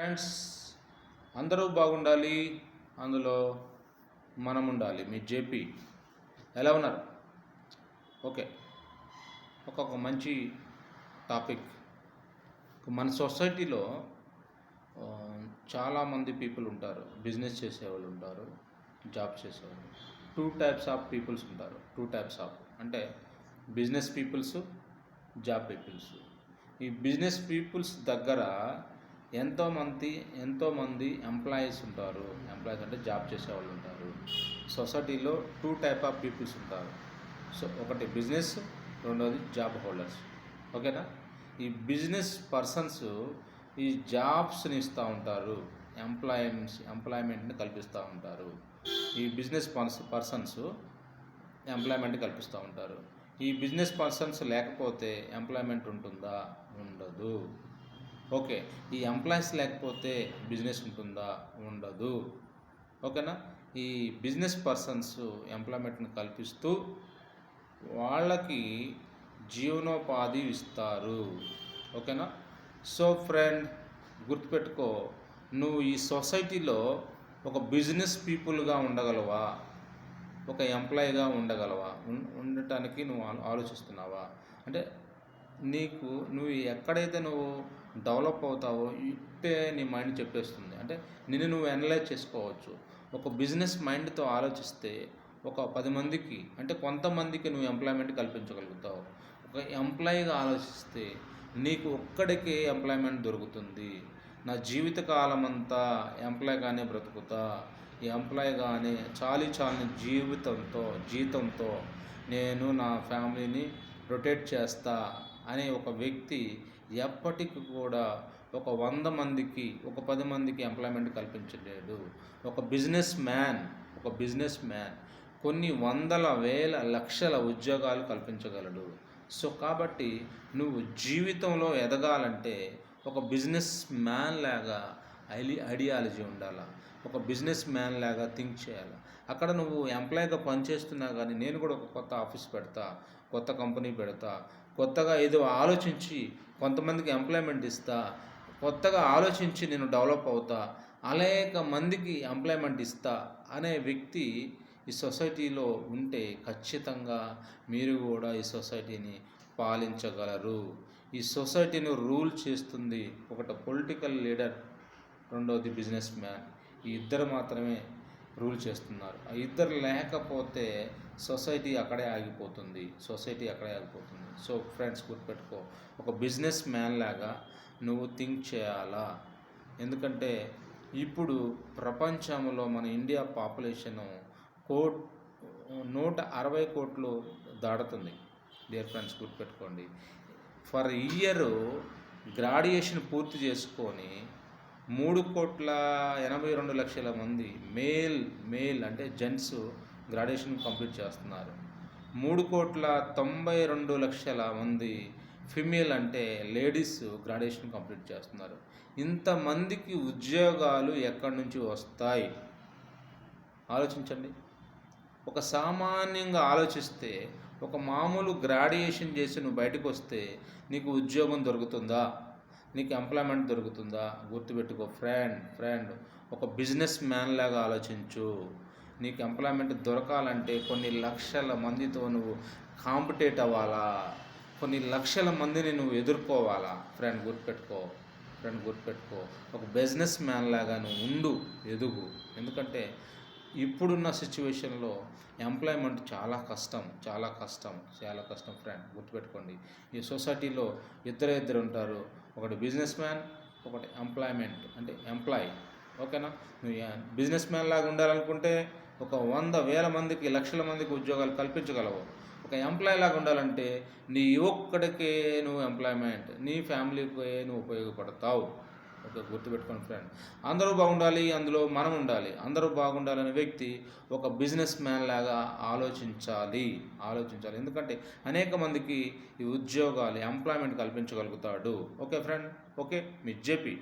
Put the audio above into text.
Friends అందరూ బాగుండాలి అందులో మనం ఉండాలి మీ జేపీ ఎలా ఉన్నారు? ఓకే. ఒక్కొక్క మంచి టాపిక్. మన సొసైటీలో చాలామంది పీపుల్ ఉంటారు. బిజినెస్ చేసేవాళ్ళు ఉంటారు జాబ్ చేసేవాళ్ళు. టూ టైప్స్ ఆఫ్ పీపుల్స్ ఉంటారు. టూ టైప్స్ ఆఫ్ అంటే బిజినెస్ పీపుల్స్ జాబ్ పీపుల్స్. ఈ బిజినెస్ పీపుల్స్ దగ్గర ఎంతోమంది ఎంతోమంది ఎంప్లాయీస్ ఉంటారు. ఎంప్లాయీస్ అంటే జాబ్ చేసేవాళ్ళు ఉంటారు. సొసైటీలో టూ టైప్ ఆఫ్ పీపుల్స్ ఉంటారు. సో ఒకటి బిజినెస్ రెండోది జాబ్ హోల్డర్స్ ఓకేనా ఈ బిజినెస్ పర్సన్స్ ఈ జాబ్స్ని ఇస్తూ ఉంటారు. ఎంప్లాయ్మెంట్స్ ఎంప్లాయ్మెంట్ని కల్పిస్తూ ఉంటారు. ఈ బిజినెస్ పర్స పర్సన్స్ ఎంప్లాయ్మెంట్ కల్పిస్తూ ఉంటారు. ఈ బిజినెస్ పర్సన్స్ లేకపోతే ఎంప్లాయ్మెంట్ ఉంటుందా? ఉండదు. ఓకే. ఈ ఎంప్లాయీస్ లేకపోతే బిజినెస్ ఉంటుందా? ఉండదు. ఓకేనా? ఈ బిజినెస్ పర్సన్స్ ఎంప్లాయ్మెంట్ని కల్పిస్తూ వాళ్ళకి జీవనోపాధి ఇస్తారు. ఓకేనా? సో ఫ్రెండ్ గుర్తుపెట్టుకో నువ్వు ఈ సొసైటీలో ఒక బిజినెస్ పీపుల్గా ఉండగలవా? ఒక ఎంప్లాయీగా ఉండగలవా? ఉండటానికి నువ్వు ఆలోచిస్తున్నావా? అంటే నీకు నువ్వు ఎక్కడైతే నువ్వు డెవలప్ అవుతావో ఇట్టే నీ మైండ్ చెప్పేస్తుంది. అంటే నిన్ను నువ్వు అనలైజ్ చేసుకోవచ్చు. ఒక బిజినెస్ మైండ్తో ఆలోచిస్తే ఒక పది మందికి అంటే కొంతమందికి నువ్వు ఎంప్లాయ్మెంట్ కల్పించగలుగుతావు. ఒక ఎంప్లాయీగా ఆలోచిస్తే నీకు ఒక్కడికే ఎంప్లాయ్మెంట్ దొరుకుతుంది. నా జీవితకాలం అంతా ఎంప్లాయ్గానే బ్రతుకుతా. ఈ ఎంప్లాయ్గానే చాలి చాలని జీవితంతో జీతంతో నేను నా ఫ్యామిలీని రొటేట్ చేస్తా. అనే ఒక వ్యక్తి ఎప్పటికి కూడా ఒక వంద మందికి ఒక పది మందికి ఎంప్లాయ్మెంట్ కల్పించలేడు ఒక బిజినెస్ మ్యాన్ ఒక బిజినెస్ మ్యాన్ కొన్ని వందల వేల లక్షల ఉద్యోగాలు కల్పించగలడు. సో కాబట్టి నువ్వు జీవితంలో ఎదగాలంటే ఒక బిజినెస్ మ్యాన్ లాగా ఐలి ఐడియాలజీ ఉండాలి? ఒక బిజినెస్ మ్యాన్ లాగా థింక్ చేయాలి? అక్కడ నువ్వు ఎంప్లాయ్గా పనిచేస్తున్నా కానీ నేను కూడా ఒక కొత్త ఆఫీస్ పెడతా. కొత్త కంపెనీ పెడతా కొత్తగా ఏదో ఆలోచించి కొంతమందికి ఎంప్లాయ్మెంట్ ఇస్తా కొత్తగా ఆలోచించి నేను డెవలప్ అవుతా అనేక మందికి ఎంప్లాయ్మెంట్ ఇస్తా అనే వ్యక్తి ఈ సొసైటీలో ఉంటే ఖచ్చితంగా మీరు కూడా ఈ సొసైటీని పాలించగలరు. ఈ సొసైటీని రూల్ చేస్తుంది ఒకటి పొలిటికల్ లీడర్ రెండవది బిజినెస్ మ్యాన్. ఈ ఇద్దరు మాత్రమే రూల్ చేస్తున్నారు. ఆ ఇద్దరు లేకపోతే సొసైటీ అక్కడే ఆగిపోతుంది. సొసైటీ అక్కడే ఆగిపోతుంది. సో ఫ్రెండ్స్ గుర్తుపెట్టుకో ఒక బిజినెస్ మ్యాన్ లాగా నువ్వు థింక్ చేయాలా? ఎందుకంటే ఇప్పుడు ప్రపంచంలో మన ఇండియా పాపులేషను కోట్ నూట అరవై కోట్లు దాడుతుంది డియర్ ఫ్రెండ్స్ గుర్తుపెట్టుకోండి. ఫర్ ఇయర్ గ్రాడ్యుయేషన్ పూర్తి చేసుకొని మూడు కోట్ల ఎనభై రెండు లక్షల మంది మేల్ మేల్ అంటే జెంట్స్ గ్రాడ్యుయేషన్ కంప్లీట్ చేస్తున్నారు. మూడు కోట్ల తొంభై రెండు లక్షల మంది ఫిమేల్ అంటే లేడీస్ గ్రాడ్యుయేషన్ కంప్లీట్ చేస్తున్నారు. ఇంతమందికి ఉద్యోగాలు ఎక్కడి నుంచి వస్తాయి? ఆలోచించండి. ఒక సామాన్యంగా ఆలోచిస్తే ఒక మామూలు గ్రాడ్యుయేషన్ చేసి నువ్వు బయటకు వస్తే నీకు ఉద్యోగం దొరుకుతుందా? నీకు ఎంప్లాయ్మెంట్ దొరుకుతుందా? గుర్తుపెట్టుకో ఫ్రెండ్ ఫ్రెండ్ ఒక బిజినెస్ మ్యాన్ లాగా ఆలోచించు. నీకు ఎంప్లాయ్మెంట్ దొరకాలంటే కొన్ని లక్షల మందితో నువ్వు కాంపిటేట్ అవ్వాలా? కొన్ని లక్షల మందిని నువ్వు ఎదుర్కోవాలా? ఫ్రెండ్ గుర్తుపెట్టుకో. ఫ్రెండ్ గుర్తుపెట్టుకో. ఒక బిజినెస్ మ్యాన్ లాగా నువ్వు ఉండు ఎదుగు. ఎందుకంటే ఇప్పుడున్న సిచ్యువేషన్లో ఎంప్లాయ్మెంట్ చాలా కష్టం చాలా కష్టం చాలా కష్టం ఫ్రెండ్ గుర్తుపెట్టుకోండి. ఈ సొసైటీలో ఇద్దరు ఇద్దరు ఉంటారు. ఒకటి బిజినెస్ మ్యాన్ ఒకటి ఎంప్లాయ్మెంట్ అంటే ఎంప్లాయ్ ఓకేనా నువ్వు బిజినెస్ మ్యాన్ లాగా ఉండాలనుకుంటే ఒక వంద వేల మందికి లక్షల మందికి ఉద్యోగాలు కల్పించగలవు. ఒక ఎంప్లాయ్ లాగా ఉండాలంటే నీ ఒక్కడికే నువ్వు ఎంప్లాయ్మెంట్ నీ ఫ్యామిలీకి నువ్వు ఉపయోగపడతావు. ఓకే గుర్తుపెట్టుకోండి ఫ్రెండ్ అందరూ బాగుండాలి అందులో మనం ఉండాలి. అందరూ బాగుండాలనే వ్యక్తి ఒక బిజినెస్ మ్యాన్ లాగా ఆలోచించాలి. ఆలోచించాలి. ఎందుకంటే అనేక మందికి ఈ ఉద్యోగాలు ఎంప్లాయ్మెంట్ కల్పించగలుగుతాడు. ఓకే ఫ్రెండ్ ఓకే మీ జేపీ.